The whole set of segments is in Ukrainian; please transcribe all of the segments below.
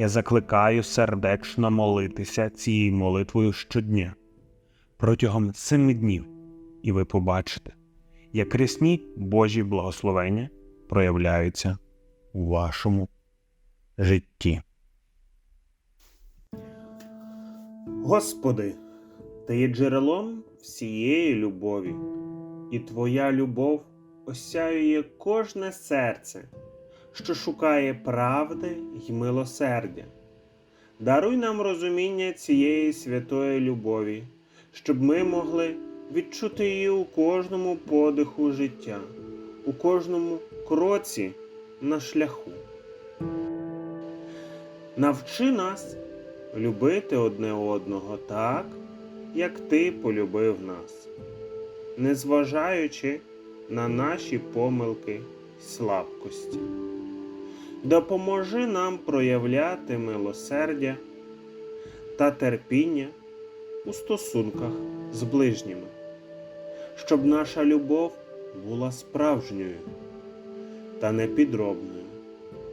Я закликаю сердечно молитися цією молитвою щодня. Протягом семи днів, і ви побачите, як рясні Божі благословення проявляються у вашому житті. Господи, Ти є джерелом всієї любові, і Твоя любов осяює кожне серце що шукає правди й милосердя. Даруй нам розуміння цієї святої любові, щоб ми могли відчути її у кожному подиху життя, у кожному кроці на шляху. Навчи нас любити одне одного так, як Ти полюбив нас, незважаючи на наші помилки й слабкості допоможи нам проявляти милосердя та терпіння у стосунках з ближніми, щоб наша любов була справжньою та непідробною,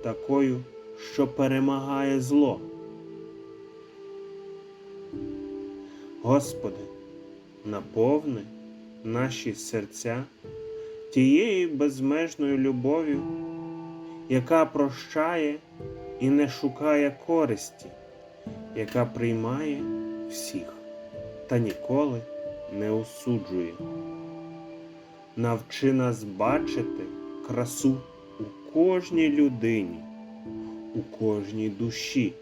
такою, що перемагає зло. Господи, наповни наші серця тією безмежною любов'ю яка прощає і не шукає користі, яка приймає всіх та ніколи не осуджує. Навчи нас бачити красу у кожній людині, у кожній душі,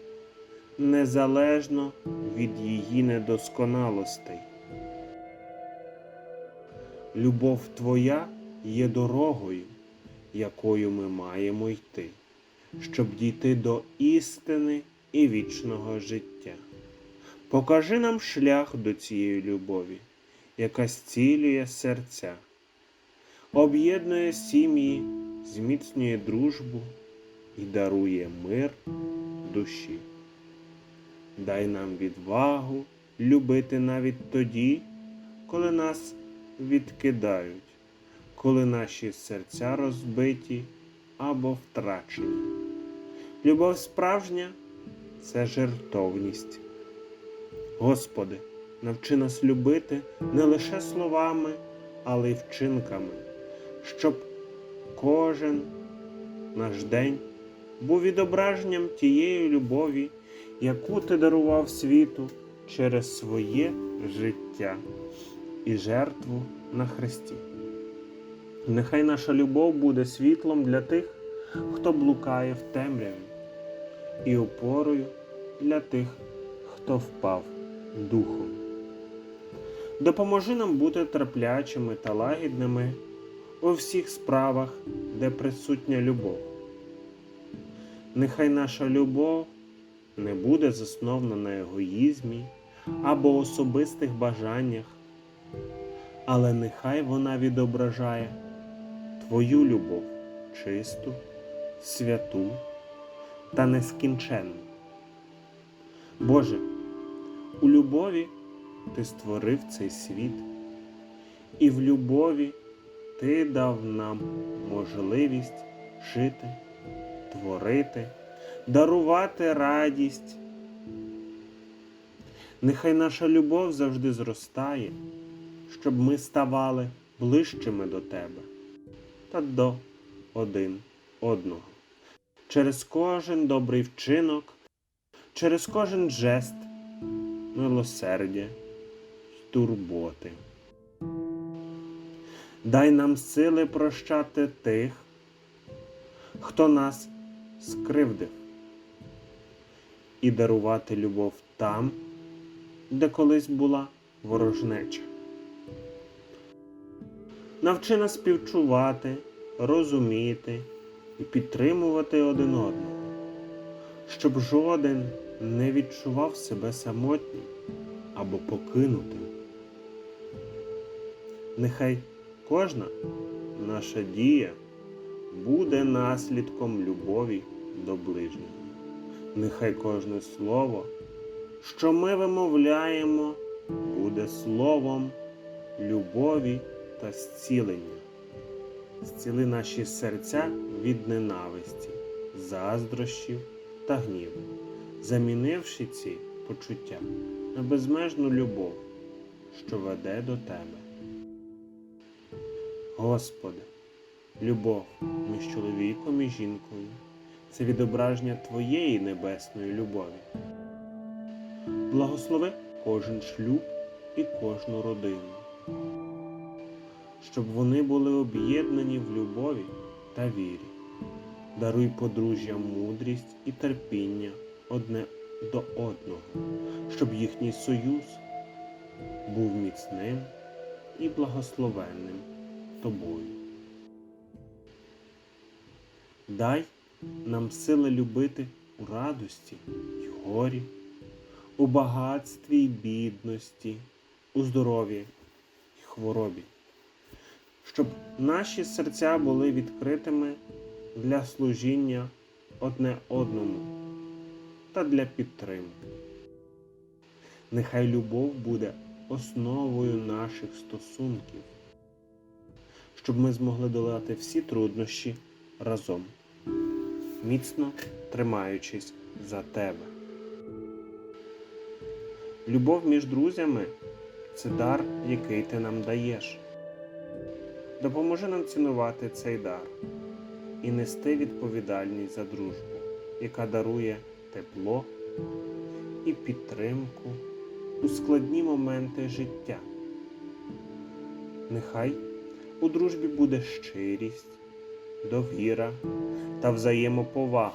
незалежно від її недосконалостей. Любов Твоя є дорогою якою ми маємо йти, щоб дійти до істини і вічного життя. Покажи нам шлях до цієї любові, яка зцілює серця, об'єднує сім'ї, зміцнює дружбу і дарує мир душі. Дай нам відвагу любити навіть тоді, коли нас відкидають коли наші серця розбиті або втрачені. Любов справжня це жертовність. Господи, навчи нас любити не лише словами, але й вчинками, щоб кожен наш день був відображенням тієї любові, яку ти дарував світу через своє життя і жертву на Христі. Нехай наша любов буде світлом для тих, хто блукає в темряві, і опорою для тих, хто впав духом. Допоможи нам бути терплячими та лагідними у всіх справах, де присутня любов. Нехай наша любов не буде заснована на егоїзмі або особистих бажаннях, але нехай вона відображає. Твою любов чисту, святу та нескінченну. Боже, у любові Ти створив цей світ, і в любові Ти дав нам можливість жити, творити, дарувати радість. Нехай наша любов завжди зростає, щоб ми ставали ближчими до Тебе та до один одного. Через кожен добрий вчинок, через кожен жест, милосердя й турботи. Дай нам сили прощати тих, хто нас скривдив, і дарувати любов там, де колись була ворожнеча. Навчи нас співчувати, розуміти і підтримувати один одного, щоб жоден не відчував себе самотнім або покинутим. Нехай кожна наша дія буде наслідком любові до ближнього. Нехай кожне слово, що ми вимовляємо, буде словом любові та зцілення. Зціли наші серця від ненависті, заздрощів та гніву, замінивши ці почуття на безмежну любов, що веде до Тебе. Господи, любов між чоловіком і жінкою це відображення Твоєї небесної любові. Благослови кожен шлюб і кожну родину, щоб вони були об'єднані в любові та вірі. Даруй подружжям мудрість і терпіння одне до одного, щоб їхній союз був міцним і благословенним тобою. Дай нам сили любити у радості й горі, у багатстві й бідності, у здоров'ї й хворобі, щоб наші серця були відкритими для служіння одне одному та для підтримки. Нехай любов буде основою наших стосунків, щоб ми змогли долати всі труднощі разом, міцно тримаючись за тебе. Любов між друзями це дар, який ти нам даєш. Допоможи нам цінувати цей дар і нести відповідальність за дружбу, яка дарує тепло і підтримку у складні моменти життя. Нехай у дружбі буде щирість, довіра та взаємоповага,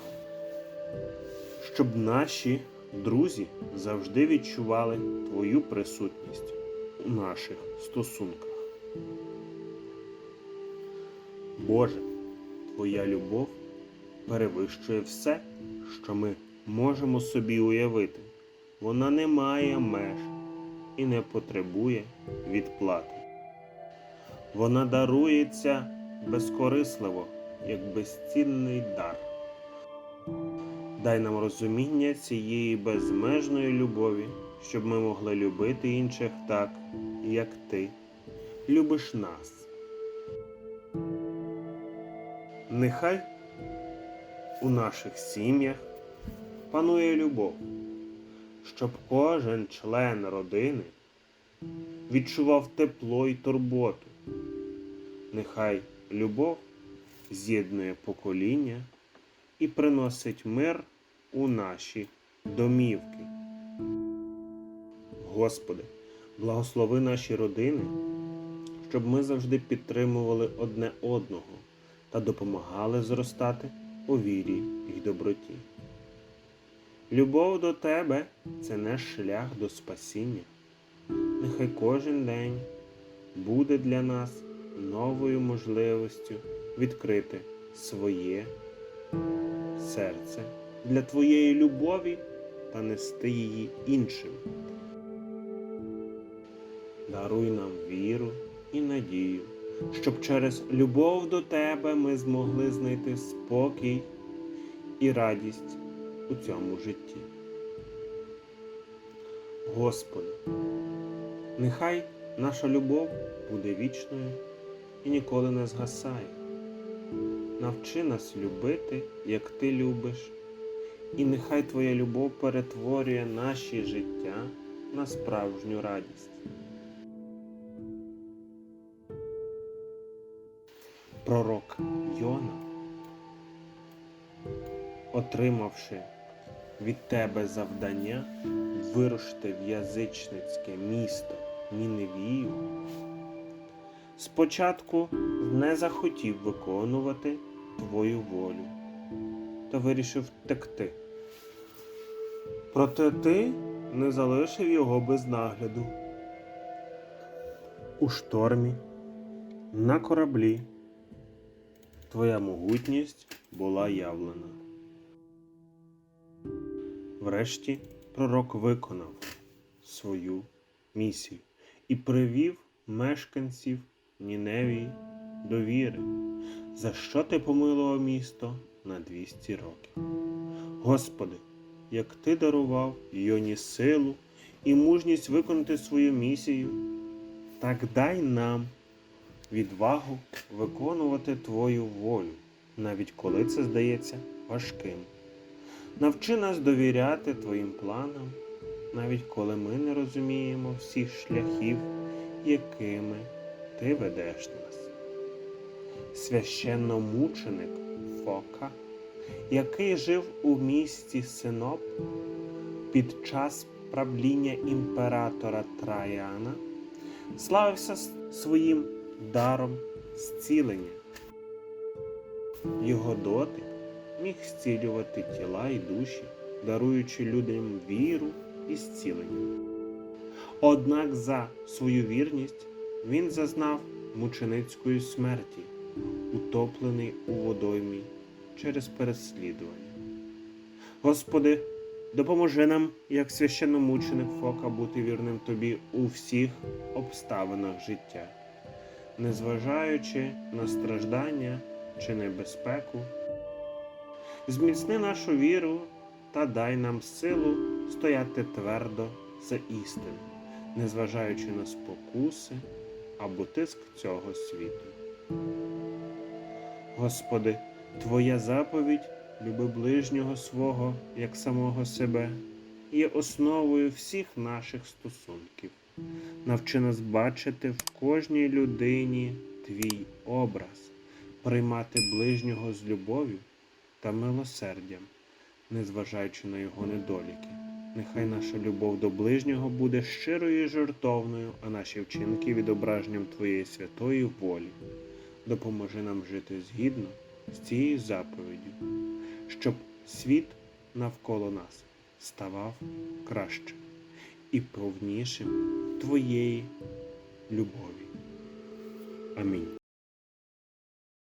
щоб наші друзі завжди відчували Твою присутність у наших стосунках. Боже, Твоя любов перевищує все, що ми можемо собі уявити. Вона не має меж і не потребує відплати. Вона дарується безкорисливо, як безцінний дар. Дай нам розуміння цієї безмежної любові, щоб ми могли любити інших так, як ти любиш нас. Нехай у наших сім'ях панує любов, щоб кожен член родини відчував тепло і турботу. Нехай любов з'єднує покоління і приносить мир у наші домівки. Господи, благослови наші родини, щоб ми завжди підтримували одне одного та допомагали зростати у вірі й доброті. Любов до Тебе це наш шлях до спасіння. Нехай кожен день буде для нас новою можливістю відкрити своє серце для Твоєї любові та нести її іншим. Даруй нам віру і надію, щоб через любов до Тебе ми змогли знайти спокій і радість у цьому житті. Господи, нехай наша любов буде вічною і ніколи не згасає. Навчи нас любити, як Ти любиш, і нехай Твоя любов перетворює наші життя на справжню радість. Пророк Йона, отримавши від тебе завдання вирушити в язичницьке місто Ніневію, спочатку не захотів виконувати твою волю та вирішив втекти. Проте ти не залишив його без нагляду. У штормі, на кораблі, твоя могутність була явлена. Врешті пророк виконав свою місію і привів мешканців Ніневії до віри, за що ти помилував місто на 200 років. Господи, як ти дарував Йоні силу і мужність виконати свою місію, так дай нам відвагу виконувати Твою волю, навіть коли це здається важким. Навчи нас довіряти Твоїм планам, навіть коли ми не розуміємо всіх шляхів, якими Ти ведеш нас. Священномученик Фока, який жив у місті Синоп під час правління імператора Траяна, славився своїм даром зцілення. Його дотик міг зцілювати тіла і душі, даруючи людям віру і зцілення. Однак за свою вірність він зазнав мученицької смерті, утоплений у водоймі через переслідування. Господи, допоможи нам, як священномученик Фока, бути вірним Тобі у всіх обставинах життя, незважаючи на страждання чи небезпеку. Зміцни нашу віру та дай нам силу стояти твердо за істину, незважаючи на спокуси або тиск цього світу. Господи, Твоя заповідь люби ближнього свого як самого себе є основою всіх наших стосунків. Навчи нас бачити в кожній людині Твій образ, приймати ближнього з любов'ю та милосердям, незважаючи на його недоліки. Нехай наша любов до ближнього буде щирою і жертовною, а наші вчинки відображенням Твоєї святої волі. Допоможи нам жити згідно з цією заповіддю, щоб світ навколо нас ставав кращим і повнішим Твоєї любові. Амінь.